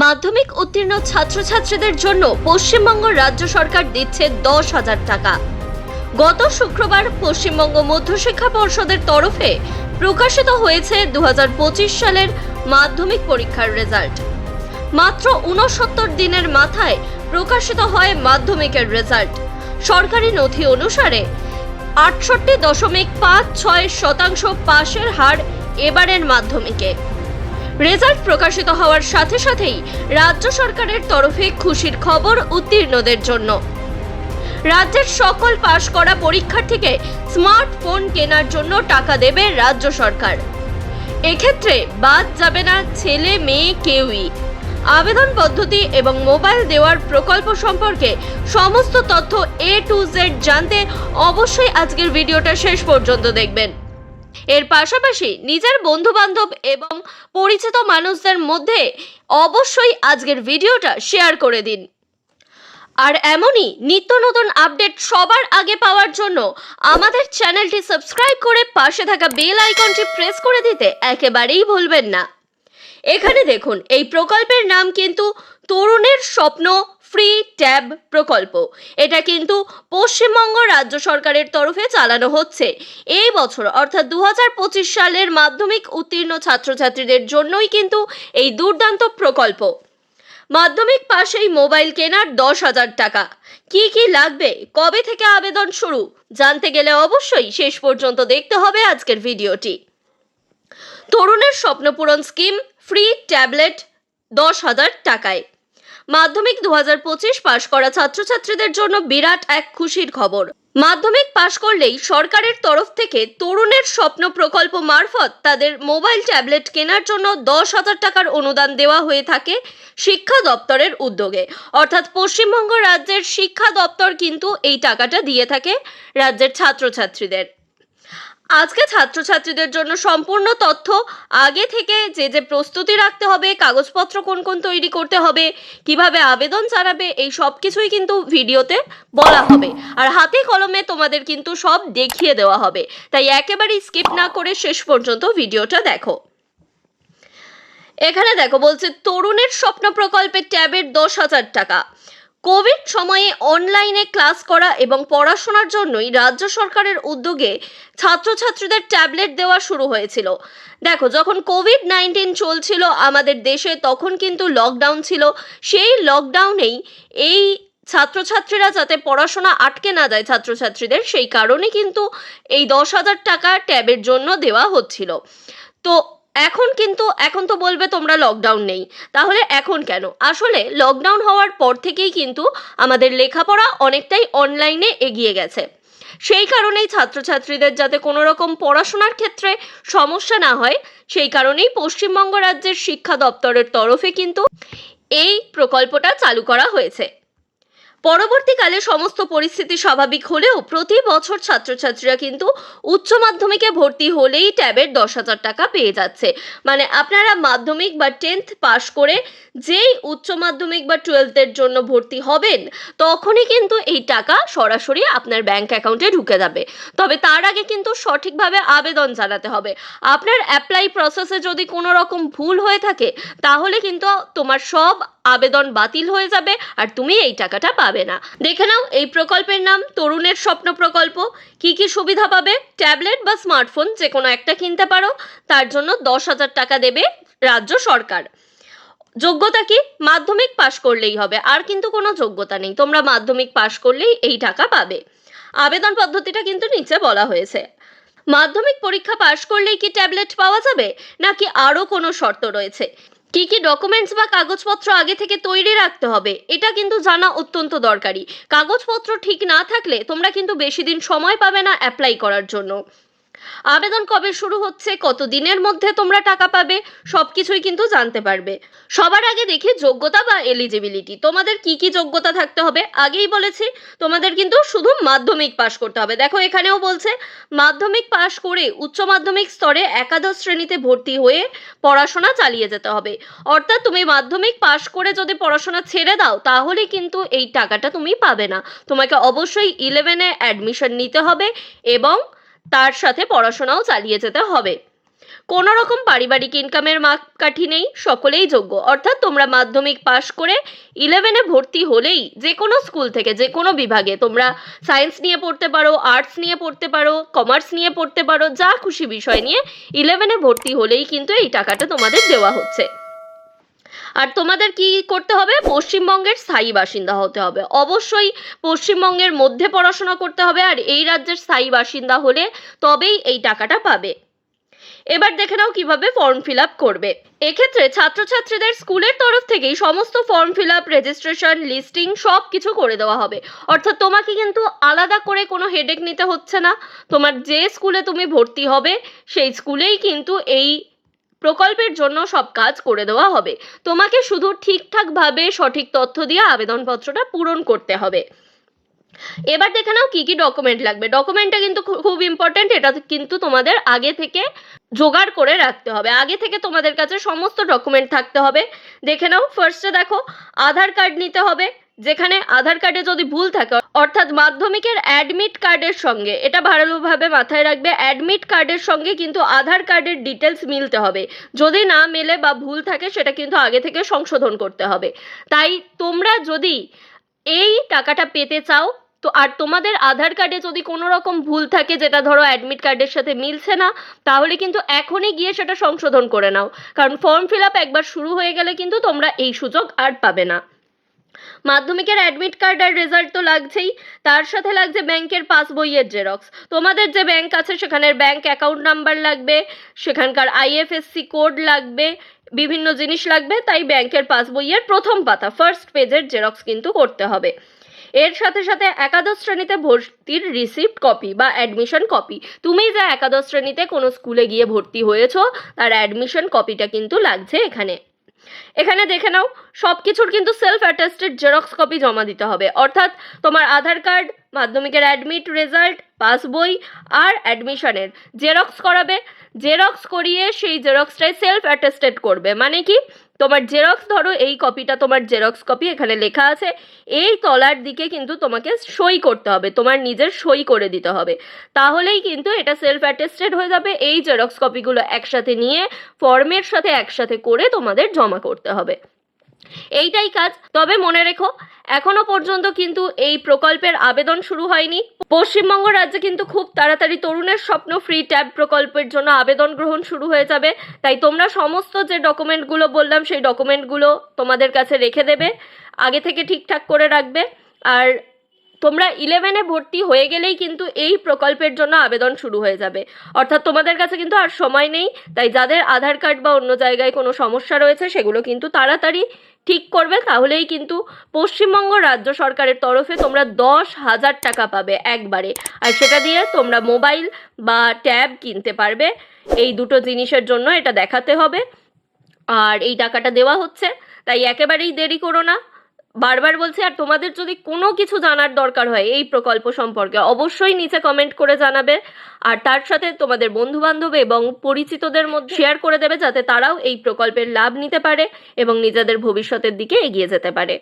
মাধ্যমিক উত্তীর্ণ ছাত্রছাত্রীদের জন্য পশ্চিমবঙ্গ রাজ্য সরকার দিচ্ছে দশ হাজার টাকা। গত শুক্রবার পশ্চিমবঙ্গ মধ্যশিক্ষা পর্ষদের তরফে প্রকাশিত হয়েছে দু হাজার পঁচিশ সালের মাধ্যমিক পরীক্ষার রেজাল্ট। মাত্র উনসত্তর দিনের মাথায় প্রকাশিত হয় মাধ্যমিকের রেজাল্ট। সরকারি নথি অনুসারে আটষট্টি দশমিক পাঁচ ছয় শতাংশ পাশের হার এবারের মাধ্যমিকে। রেজাল্ট প্রকাশিত হওয়ার সাথে সাথেই রাজ্য সরকারের তরফে খুশির খবর উত্তীর্ণদের জন্য। রাজ্যের সকল পাশ করা পরীক্ষার্থীকে স্মার্টফোন কেনার জন্য টাকা দেবে রাজ্য সরকার। এক্ষেত্রে বাদ যাবে না ছেলে, মেয়ে কেউই। আবেদন পদ্ধতি এবং মোবাইল দেওয়ার প্রকল্প সম্পর্কে সমস্ত তথ্য এ টু জেড জানতে অবশ্যই আজকের ভিডিওটা শেষ পর্যন্ত দেখবেন। এর পাশাপাশি নিজের বন্ধু বান্ধব এবং পরিচিত মানুষদের মধ্যে অবশ্যই আজকের ভিডিওটা শেয়ার করে দিন। আর এমনই নিত্য নতুন আপডেট সবার আগে পাওয়ার জন্য আমাদের চ্যানেলটি সাবস্ক্রাইব করে পাশে থাকা বেল আইকনটি প্রেস করে দিতে একেবারেই ভুলবেন না। এখানে দেখুন, এই প্রকল্পের নাম কিন্তু তরুণের স্বপ্ন ফ্রি ট্যাব প্রকল্প। এটা কিন্তু পশ্চিমবঙ্গ রাজ্য সরকারের তরফে চালানো হচ্ছে। এই বছর, অর্থাৎ দু হাজার পঁচিশ সালের মাধ্যমিক উত্তীর্ণ ছাত্রছাত্রীদের জন্যই কিন্তু এই দুর্দান্ত প্রকল্প। মাধ্যমিক পাশেই মোবাইল কেনার দশ হাজার টাকা। কি কি লাগবে? কবে থেকে আবেদন শুরু? জানতে গেলে অবশ্যই শেষ পর্যন্ত দেখতে হবে আজকের ভিডিওটি। তরুণের স্বপ্নপূরণ স্কিম, ফ্রি ট্যাবলেট, দশ হাজার টাকায়। মাধ্যমিক দু হাজার পঁচিশ পাশ করা ছাত্রছাত্রীদের জন্য বিরাট এক খুশির খবর। মাধ্যমিক পাশ করলেই সরকারের তরফ থেকে তরুণের স্বপ্ন প্রকল্প মারফত তাদের মোবাইল ট্যাবলেট কেনার জন্য দশ হাজার টাকার অনুদান দেওয়া হয়ে থাকে শিক্ষা দপ্তরের উদ্যোগে। অর্থাৎ পশ্চিমবঙ্গ রাজ্যের শিক্ষা দপ্তর কিন্তু এই টাকাটা দিয়ে থাকে রাজ্যের ছাত্রছাত্রীদের। আজকে ছাত্রছাত্রীদের জন্য সম্পূর্ণ তথ্য আগে থেকে যে যে প্রস্তুতি রাখতে হবে, কাগজপত্র কোন কোন তৈরি করতে হবে, কীভাবে আবেদন জানাবে, এই সব কিছুই কিন্তু ভিডিওতে বলা হবে। আর হাতে কলমে তোমাদের কিন্তু সব দেখিয়ে দেওয়া হবে। তাই একেবারেই স্কিপ না করে শেষ পর্যন্ত ভিডিওটা দেখো। এখানে দেখো, বলছে, তরুণের স্বপ্ন প্রকল্পে ট্যাবের দশ হাজার টাকা। কোভিড সময়ে অনলাইনে ক্লাস করা এবং পড়াশোনার জন্যই রাজ্য সরকারের উদ্যোগে ছাত্রছাত্রীদের ট্যাবলেট দেওয়া শুরু হয়েছিল। দেখো, যখন কোভিড নাইন্টিন চলছিল আমাদের দেশে, তখন কিন্তু লকডাউন ছিল। সেই লকডাউনেই এই ছাত্রছাত্রীরা যাতে পড়াশোনা আটকে না যায় ছাত্রছাত্রীদের, সেই কারণে কিন্তু এই দশ হাজার টাকা ট্যাবের জন্য দেওয়া হচ্ছিল। তো এখন কিন্তু, এখন তো বলবে তোমরা লকডাউন নেই। তাহলে এখন কেন? আসলে লকডাউন হওয়ার পর থেকেই কিন্তু আমাদের লেখাপড়া অনেকটাই অনলাইনে এগিয়ে গেছে। সেই কারণেই ছাত্রছাত্রীদের যাতে কোনো রকম পড়াশোনার ক্ষেত্রে সমস্যা না হয়, সেই কারণেই পশ্চিমবঙ্গ রাজ্যের শিক্ষা দপ্তরের তরফে কিন্তু এই প্রকল্পটা চালু করা হয়েছে। পরবর্তীকালে সমস্ত পরিস্থিতি স্বাভাবিক হলেও প্রতি বছর ছাত্রছাত্রীরা কিন্তু উচ্চ মাধ্যমিকে ভর্তি হলেই ট্যাবের দশ হাজার টাকা পেয়ে যাচ্ছে। মানে আপনারা মাধ্যমিক বা টেন্থ পাশ করে যেই উচ্চ মাধ্যমিক বা টুয়েলথের জন্য ভর্তি হবেন, তখনই কিন্তু এই টাকা সরাসরি আপনার ব্যাংক অ্যাকাউন্টে ঢুকে যাবে। তবে তার আগে কিন্তু সঠিকভাবে আবেদন জানাতে হবে। আপনার অ্যাপ্লাই প্রসেসে যদি কোনো রকম ভুল হয়ে থাকে, তাহলে কিন্তু তোমার সব আবেদন বাতিল হয়ে যাবে আর তুমি এই টাকাটা পাবে না। দেখে নাও এই প্রকল্পের নাম, তরুণের স্বপ্ন প্রকল্প। কি কি সুবিধা পাবে? ট্যাবলেট বা স্মার্টফোন যে কোনো একটা কিনতে পারো। তার জন্য দশ হাজার টাকা দেবে রাজ্য সরকার। যোগ্যতা কি? মাধ্যমিক পাশ করলেই হবে। আর কিন্তু কোনো যোগ্যতা নেই। তোমরা মাধ্যমিক পাশ করলেই এই টাকা পাবে। আবেদন পদ্ধতিটা কিন্তু নিচে বলা হয়েছে। মাধ্যমিক পরীক্ষা পাশ করলেই কি ট্যাবলেট পাওয়া যাবে? নাকি আরও কোনো শর্ত রয়েছে? কি কি ডকুমেন্টস বা কাগজপত্র আগে থেকে তৈরি রাখতে হবে, এটা কিন্তু জানা অত্যন্ত দরকারি। কাগজপত্র ঠিক না থাকলে তোমরা কিন্তু বেশি দিন সময় পাবে না অ্যাপ্লাই করার জন্য। আবেদন কবে শুরু হচ্ছে? কত দিনের মধ্যে তোমরা টাকা পাবে? সব কিছুই কিন্তু জানতে পারবে। সবার আগে দেখি যোগ্যতা বা এলিজিবিলিটি তোমাদের কি কি যোগ্যতা থাকতে হবে? আগেই বলেছি, তোমাদের কিন্তু শুধু মাধ্যমিক পাশ করতে হবে। দেখো, এখানেও বলছে, মাধ্যমিক পাশ করে উচ্চ মাধ্যমিক স্তরে একাদশ শ্রেণীতে ভর্তি হয়ে পড়াশোনা চালিয়ে যেতে হবে। অর্থাৎ তুমি মাধ্যমিক পাশ করে যদি পড়াশোনা ছেড়ে দাও, তাহলে কিন্তু এই টাকাটা তুমি পাবে না। তোমাকে অবশ্যই ইলেভেনে অ্যাডমিশন নিতে হবে এবং তার সাথে পড়াশোনাও চালিয়ে যেতে হবে। কোনো রকম পারিবারিক ইনকামের মাপকাঠি নেই, সকলেই যোগ্য। অর্থাৎ তোমরা মাধ্যমিক পাশ করে ইলেভেনে ভর্তি হলেই যে কোনো স্কুল থেকে যে কোনো বিভাগে তোমরা সায়েন্স নিয়ে পড়তে পারো আর্টস নিয়ে পড়তে পারো কমার্স নিয়ে পড়তে পারো, যা খুশি বিষয় নিয়ে ইলেভেনে ভর্তি হলেই কিন্তু এই টাকাটা তোমাদের দেওয়া হচ্ছে। আর তোমাদের কি করতে হবে? পশ্চিমবঙ্গের স্থায়ী বাসিন্দা হতে হবে। অবশ্যই পশ্চিমবঙ্গের মধ্যে পড়াশোনা করতে হবে আর এই রাজ্যের স্থায়ী বাসিন্দা হলে তবেই এই টাকাটা পাবে। এবার দেখে নাও কীভাবে ফর্ম ফিল আপ করবে। এক্ষেত্রে ছাত্রছাত্রীদের স্কুলের তরফ থেকেই সমস্ত form fill up registration listing সব কিছু করে দেওয়া হবে। অর্থাৎ তোমাকে কিন্তু আলাদা করে কোনো হেডেক নিতে হচ্ছে না। তোমার যে স্কুলে তুমি ভর্তি হবে, সেই স্কুলেই কিন্তু এই প্রকল্পের জন্য সব কাজ করে দেওয়া হবে। তোমাকে শুধু ঠিকঠাকভাবে সঠিক তথ্য দিয়ে আবেদনপত্রটা পূরণ করতে হবে। এবার দেখে নাও কি কি ডকুমেন্ট লাগবে। ডকুমেন্টটা কিন্তু খুব ইম্পর্ট্যান্ট এটা কিন্তু তোমাদের আগে থেকে জোগাড় করে রাখতে হবে। আগে থেকে তোমাদের কাছে সমস্ত ডকুমেন্ট থাকতে হবে। দেখে নাও ফার্স্টে দেখো, আধার কার্ড নিতে হবে। যেখানে আধার কার্ডে যদি ভুল থাকে, অর্থাৎ মাধ্যমিকের অ্যাডমিট কার্ডের সঙ্গে, এটা ভালোভাবে মাথায় রাখবে অ্যাডমিট কার্ডের সঙ্গে কিন্তু আধার কার্ডের ডিটেলস মিলতে হবে। যদি না মেলে বা ভুল থাকে, সেটা কিন্তু আগে থেকে সংশোধন করতে হবে। তাই তোমরা যদি এই টাকাটা পেতে চাও, তো আর তোমাদের আধার কার্ডে যদি কোনো রকম ভুল থাকে, যেটা ধরো অ্যাডমিট কার্ডের সাথে মিলছে না, তাহলে কিন্তু এখনই গিয়ে সেটা সংশোধন করে নাও। কারণ ফর্ম ফিল আপ একবার শুরু হয়ে গেলে কিন্তু তোমরা এই সুযোগ আর পাবে না। মাধ্যমিকের অ্যাডমিট কার্ড আর রেজাল্ট তো লাগছেই। তার সাথে লাগছে ব্যাংকের পাসবইয়ের জেরক্স তোমাদের যে ব্যাংক আছে, সেখানের ব্যাংক অ্যাকাউন্ট নাম্বার লাগবে, সেখানকার আইএফএসসি কোড লাগবে, বিভিন্ন জিনিস লাগবে, তাই ব্যাংকের পাসবইয়ের প্রথম পাতা ফার্স্ট পেজের জেরক্স কিন্তু করতে হবে। এর সাথে সাথে একাদশ শ্রেণীতে ভর্তির রিসিপ্ট কপি বা অ্যাডমিশন কপি তুমি যে একাদশ শ্রেণীতে কোনো স্কুলে গিয়ে ভর্তি হয়েছো, তার অ্যাডমিশন কপিটা কিন্তু লাগছে এখানে। এখানে দেখে নাও সব কিছুর কিন্তু সেলফ অ্যাটেস্টেড জেরক্স কপি জমা দিতে হবে। অর্থাৎ তোমার আধার কার্ড মাধ্যমিকের অ্যাডমিট রেজাল্ট পাসবই আর অ্যাডমিশনের জেরক্স করাবে। জেরক্স করিয়ে সেই জেরক্সটাই সেলফ অ্যাটেস্টেড করবে। মানে কি? তোমার জেরক্স ধরো, এই কপিটা তোমার জেরক্স কপি এখানে লেখা আছে। এই তলার দিকে কিন্তু তোমাকে সই করতে হবে। তোমার নিজের সই করে দিতে হবে। তাহলেই কিন্তু এটা সেলফ অ্যাটেস্টেড হয়ে যাবে। এই জেরক্স কপিগুলো একসাথে নিয়ে ফর্মের সাথে একসাথে করে তোমাদের জমা করতে হবে। এইটাই কাজ। তবে মনে রেখো, এখনও পর্যন্ত কিন্তু এই প্রকল্পের আবেদন শুরু হয়নি। পশ্চিমবঙ্গ রাজ্যে কিন্তু খুব তাড়াতাড়ি তরুণের স্বপ্ন ফ্রি ট্যাব প্রকল্পের জন্য আবেদন গ্রহণ শুরু হয়ে যাবে। তাই তোমরা সমস্ত যে ডকুমেন্টগুলো বললাম, সেই ডকুমেন্টগুলো তোমাদের কাছে রেখে দেবে, আগে থেকে ঠিকঠাক করে রাখবে। আর তোমরা ইলেভেনে ভর্তি হয়ে গেলেই কিন্তু এই প্রকল্পের জন্য আবেদন শুরু হয়ে যাবে। অর্থাৎ তোমাদের কাছে কিন্তু আর সময় নেই। তাই যাদের আধার কার্ড বা অন্য জায়গায় কোনো সমস্যা রয়েছে, সেগুলো কিন্তু তাড়াতাড়ি ঠিক করবে, তাহলেই কিন্তু পশ্চিমবঙ্গ রাজ্য সরকারের তরফে তোমরা দশ হাজার টাকা পাবে একবারে। আর সেটা দিয়ে তোমরা মোবাইল বা ট্যাব কিনতে পারবে। এই দুটো জিনিসের জন্য এটা দেখাতে হবে। আর এই টাকাটা দেওয়া হচ্ছে, তাই একেবারেই দেরি করো না। বারবার বলছি, আর তোমাদের যদি কোনো কিছু জানার দরকার হয় এই প্রকল্প সম্পর্কে, অবশ্যই নিচে কমেন্ট করে জানাবে। আর তার সাথে তোমাদের বন্ধু বান্ধব এবং পরিচিতদের মধ্যে শেয়ার করে দেবে, যাতে তারাও এই প্রকল্পের লাভ নিতে পারে এবং নিজেদের ভবিষ্যতের দিকে এগিয়ে যেতে পারে।